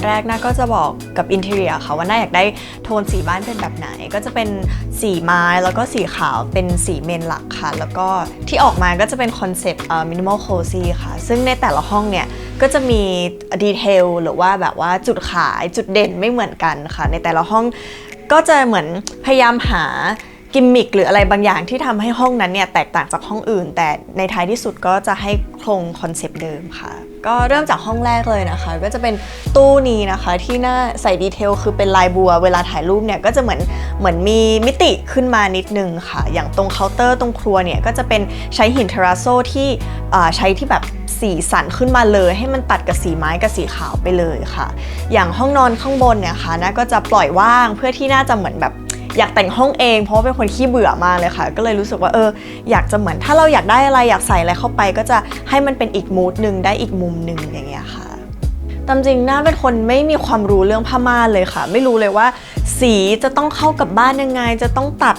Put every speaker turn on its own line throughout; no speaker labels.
อนแรกน่าก็จะบอกกับอินเทเรียค่ะว่าน่าอยากได้โทนสีบ้านเป็นแบบไหน ก็จะเป็นสีไม้แล้วก็สีขาวเป็นสีเมนหลักค่ะ แล้วก็ที่ออกมาก็จะเป็นคอนเซปต์มินิมอลโคซีค่ะ ซึ่งในแต่ละห้องเนี่ยก็จะมีดีเทลหรือว่าแบบว่าจุดขายจุดเด่นไม่เหมือนกันค่ะ ในแต่ละห้องก็จะเหมือนพยายามหา กิมมิคหรืออะไรบางอย่างที่ทำให้ห้องนั้นเนี่ยแตกต่างจากห้องอื่น แต่ในท้ายที่สุดก็จะให้โครงคอนเซปต์เดิมค่ะ ก็เริ่มจากห้องแรกเลยนะคะ ก็จะเป็นตู้นี้นะคะที่หน้าใส่ดีเทลคือเป็นลายบัว เวลาถ่ายรูปเนี่ยก็จะเหมือนเหมือนมีมิติขึ้นมานิดนึงค่ะ อย่างตรงเคาน์เตอร์ตรงครัวเนี่ยก็จะเป็นใช้หินเทราโซที่ใช้ที่แบบสีสันขึ้นมาเลยให้มันตัดกับสีไม้กับสีขาวไปเลยค่ะ อย่างห้องนอนข้างบนเนี่ยค่ะนะก็จะปล่อยว่างเพื่อที่น่าจะเหมือนแบบ อยากแต่งห้องเอง เพราะว่าเป็นคนขี้เบื่อมากเลยค่ะ ก็เลยรู้สึกว่าเออ อยากจะเหมือนถ้าเราอยากได้อะไรอยากใส่อะไรเข้าไป ก็จะให้มันเป็นอีกมูดหนึ่งได้อีกมุมหนึ่งอย่างเงี้ยค่ะตามจริงน่าเป็นคนไม่มีความรู้เรื่องผ้าม่านเลยค่ะ ไม่รู้เลยว่า สีจะต้องเข้ากับบ้านยังไง จะต้องตัด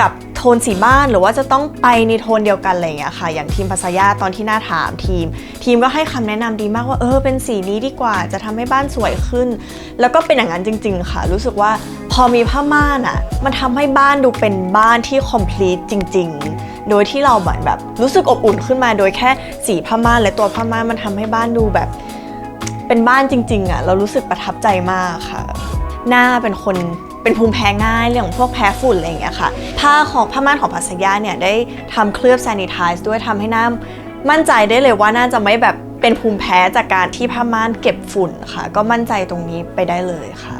กับ โทนสีบ้านหรือว่าจะต้องไปในโทนเดียวกันอะไรอย่างเงี้ยค่ะ อย่างทีมภาษายาตอนที่น่าถามทีม ทีมก็ให้คำแนะนำดีมากว่าเออเป็นสีนี้ดีกว่า จะทำให้บ้านสวยขึ้น แล้วก็เป็นอย่างนั้นจริง ๆ ค่ะ รู้สึกว่าพอมีผ้าม่านอะมันทำให้บ้านดูเป็นบ้านที่ complete จริง ๆ โดยที่เราเหมือนแบบรู้สึกอบอุ่นขึ้นมาโดยแค่สีผ้าม่านและตัวผ้าม่านมันทำให้บ้านดูแบบ เป็นบ้านจริง ๆอะเรารู้สึกประทับใจมากค่ะ หน้าเป็นคน เป็นภูมิแพ้ง่ายเรื่องของพวกแพ้ฝุ่นอะไรอย่างเงี้ยค่ะ ผ้าของผ้าม่านของพัสยาเนี่ยได้ทำเคลือบแซนิทายส์ด้วยทำให้หน้ามั่นใจได้เลยว่าน่าจะไม่แบบเป็นภูมิแพ้จากการที่ผ้าม่านเก็บฝุ่นค่ะ ก็มั่นใจตรงนี้ไปได้เลยค่ะ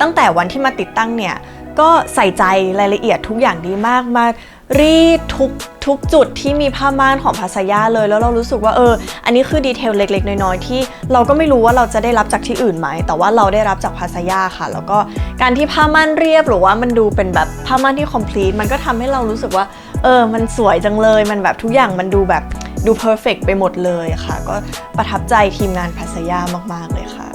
ตั้งแต่วันที่มาติดตั้งเนี่ย ก็ใส่ใจรายละเอียดทุกอย่างดีมากมารีดทุกทุกจุดที่มีผ้าม่านของภาษายาเลย แล้วเรารู้สึกว่าเออ อันนี้คือดีเทลเล็ก ๆ น้อยๆที่เราก็ไม่รู้ว่าเราจะได้รับจากที่อื่นไหม แต่ว่าเราได้รับจากภาษายาค่ะ แล้วก็การที่ผ้าม่านเรียบหรือว่ามันดูเป็นแบบผ้าม่านที่ complete มันก็ทำให้เรารู้สึกว่า เออ มันสวยจังเลย มันแบบทุกอย่างมันดูแบบดู perfect ไปหมดเลยค่ะ ก็ประทับใจทีมงานภาษายามาก ๆ เลยค่ะ